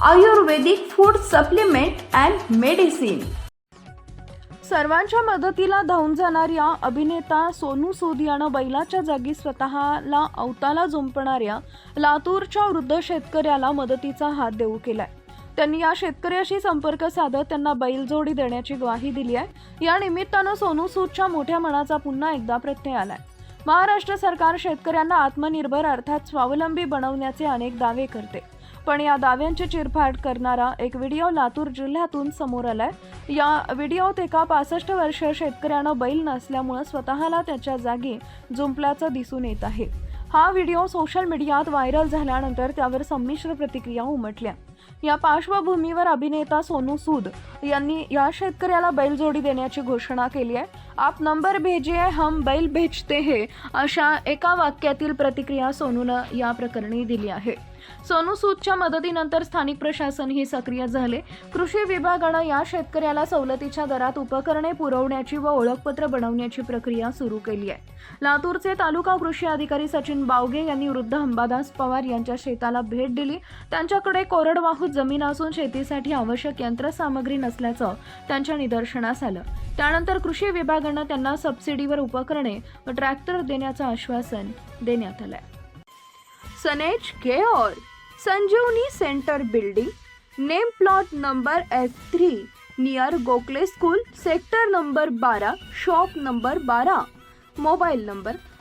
Ayurvedic food supplement and medicine सर्वांच्या मदतीला धावून जाणाऱ्या अभिनेता सोनू सूद यानं बैलाच्या जागी स्वतःला अवताला जुंपणाऱ्या लातूरच्या वृद्ध शेतकऱ्याला मदतीचा हात देऊ केलाय. त्यांनी या शेतकऱ्याशी संपर्क साधत त्यांना बैलजोडी देण्याची ग्वाही दिली आहे. या निमित्तानं सोनू सूदच्या मोठ्या मनाचा पुन्हा एकदा प्रत्यय आलाय. महाराष्ट्र सरकार शेतकऱ्यांना आत्मनिर्भर अर्थात स्वावलंबी बनवण्याचे अनेक दावे करते. पण या दाव्यांची चिरफाड करणारा एक व्हिडिओ लातूर जिल्ह्यातून समोर आलाय. या व्हिडिओत एका पासष्ट वर्षीय शेतकऱ्यानं बैल नसल्यामुळं स्वतःला त्याच्या जागी जुंपल्याचं दिसून येत आहे. हा व्हिडिओ सोशल मीडियात व्हायरल झाल्यानंतर त्यावर संमिश्र प्रतिक्रिया उमटल्या. या पार्श्वभूमीवर अभिनेता सोनू सूद यांनी या शेतकऱ्याला बैलजोडी देण्याची घोषणा केली आहे. आप नंबर भेजिये हम बैल भेजते हे अशा एका वाक्यातील प्रतिक्रिया सोनूनं या प्रकरणी दिली आहे. सोनू सूदच्या मदतीनंतर स्थानिक प्रशासनही सक्रिय झाले. कृषी विभागानं या शेतकऱ्याला सवलतीच्या दरात उपकरणे पुरवण्याची व ओळखपत्र बनवण्याची प्रक्रिया सुरू केली आहे. लातूरचे तालुका कृषी अधिकारी सचिन बावगे यांनी वृद्ध अंबादास पवार यांच्या शेताला भेट दिली. त्यांच्याकडे कोरडवाहू जमीन असून शेतीसाठी आवश्यक यंत्रसामग्री नसल्याचं त्यांच्या निदर्शनास आलं. त्यानंतर कृषी विभागानं त्यांना सबसिडीवर उपकरणे व ट्रॅक्टर देण्याचं आश्वासन देण्यात आलंय. सनेज care Sanjeevani centre building name plot number F three near Gokhale school sector number बारा शॉप नंबर बारा मोबाईल नंबर